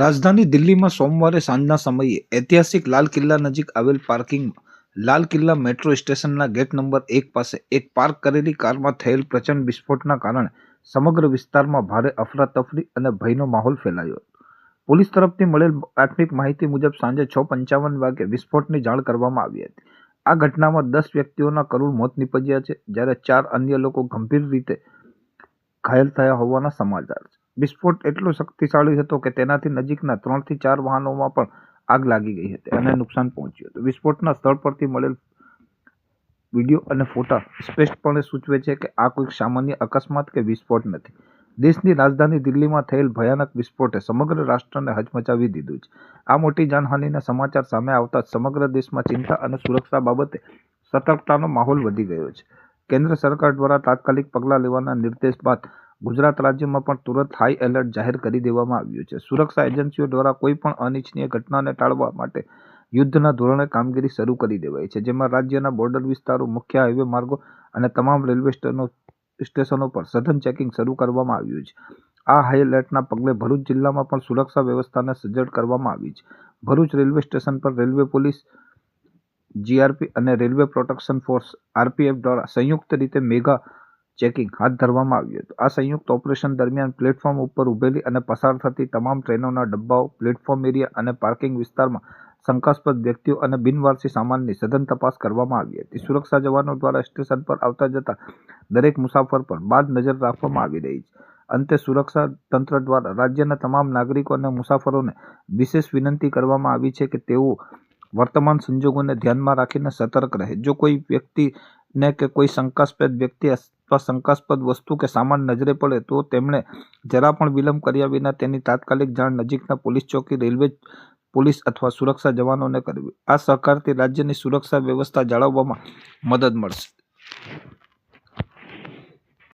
રાજધાની દિલ્હીમાં સોમવારે સાંજના સમયે ઐતિહાસિક લાલ કિલ્લા નજીક આવેલ પાર્કિંગમાં લાલ કિલ્લા મેટ્રો સ્ટેશનના ગેટ નંબર એક પાસે એક પાર્ક કરેલી કારમાં થયેલ પ્રચંડ વિસ્ફોટના કારણે સમગ્ર વિસ્તારમાં ભારે અફરાતફરી અને ભયનો માહોલ ફેલાયો. પોલીસ તરફથી મળેલ પ્રાથમિક માહિતી મુજબ સાંજે છ પંચાવન વાગે વિસ્ફોટની જાણ કરવામાં આવી હતી. આ ઘટનામાં દસ વ્યક્તિઓના કરુણ મોત નીપજ્યા છે, જ્યારે ચાર અન્ય લોકો ગંભીર રીતે ઘાયલ થયા હોવાના સમાચાર છે. વિસ્ફોટ એટલો શક્તિશાળી હતો કે તેનાથી નજીકના ત્રણથી ચાર વાહનોમાં પણ આગ લાગી ગઈ હતી અને નુકસાન પહોંચ્યું હતું. વિસ્ફોટના સ્થળ પરથી મળેલ વીડિયો અને ફોટા સ્પષ્ટપણે સૂચવે છે કે આ કોઈ સામાન્ય અકસ્માત કે વિસ્ફોટ નથી. દેશની રાજધાની દિલ્હીમાં થયેલ ભયાનક વિસ્ફોટે સમગ્ર રાષ્ટ્રને હચમચાવી દીધું છે. આ મોટી જાનહાનિના સમાચાર સામે આવતા સમગ્ર દેશમાં ચિંતા અને સુરક્ષા બાબતે સતર્કતાનો માહોલ વધી ગયો છે. કેન્દ્ર સરકાર દ્વારા તાત્કાલિક પગલાં લેવાના નિર્દેશ બાદ ગુજરાત રાજ્યમાં પણ તુરંત હાઈ એલર્ટ જાહેર કરી દેવામાં આવ્યું છે. સુરક્ષા એજન્સીઓ દ્વારા કોઈ પણ અનિચ્છનીય ઘટનાને ટાળવા માટે યુદ્ધના ધોરણે કામગીરી શરૂ કરી દેવાઈ છે, જેમાં રાજ્યના બોર્ડર વિસ્તારો, મુખ્ય હાઈવે માર્ગો અને તમામ રેલવે સ્ટેશનો સ્ટેશનો પર સઘન ચેકિંગ શરૂ કરવામાં આવ્યું છે. આ હાઈ એલર્ટના પગલે ભરૂચ જિલ્લામાં પણ સુરક્ષા વ્યવસ્થાને સજ્જડ કરવામાં આવી છે. ભરૂચ રેલવે સ્ટેશન પર રેલવે પોલીસ જીઆરપી અને રેલવે પ્રોટેક્શન ફોર્સ આરપીએફ દ્વારા સંયુક્ત રીતે મેગા ચેકિંગ હાથ ધરવામાં આવ્યું હતું. આ સંયુક્ત ઓપરેશન દરમિયાન પ્લેટફોર્મ ઉપર ઉભેલી અને પસાર થતી તમામ ટ્રેનોના ડબ્બાઓ, પ્લેટફોર્મ એરિયા અને પાર્કિંગ વિસ્તારમાં શંકાસ્પદ વ્યક્તિઓ અને બિનવારસી સામાનની સઘન તપાસ કરવામાં આવી હતી. સુરક્ષા જવાનો દ્વારા સ્ટેશન પર આવતા જતા દરેક મુસાફર પર બાદ નજર રાખવામાં આવી રહી છે. અંતે સુરક્ષા તંત્ર દ્વારા રાજ્યના તમામ નાગરિકો અને મુસાફરોને વિશેષ વિનંતી કરવામાં આવી છે કે તેઓ વર્તમાન સંજોગોને ધ્યાનમાં રાખીને સતર્ક રહે. જો કોઈ વ્યક્તિને કે કોઈ શંકાસ્પદ વ્યક્તિ અથવા શંકાસ્પદ વસ્તુ કે સામાન નજરે પડે તો તેમણે જરા પણ વિલંબ કર્યા વિના તેની તાત્કાલિક જાણ નજીકના પોલીસ ચોકી, રેલવે પોલીસ અથવા સુરક્ષા જવાનોને કરવી. આ સહકારથી રાજ્યની સુરક્ષા વ્યવસ્થા જાળવવામાં મદદ મળશે.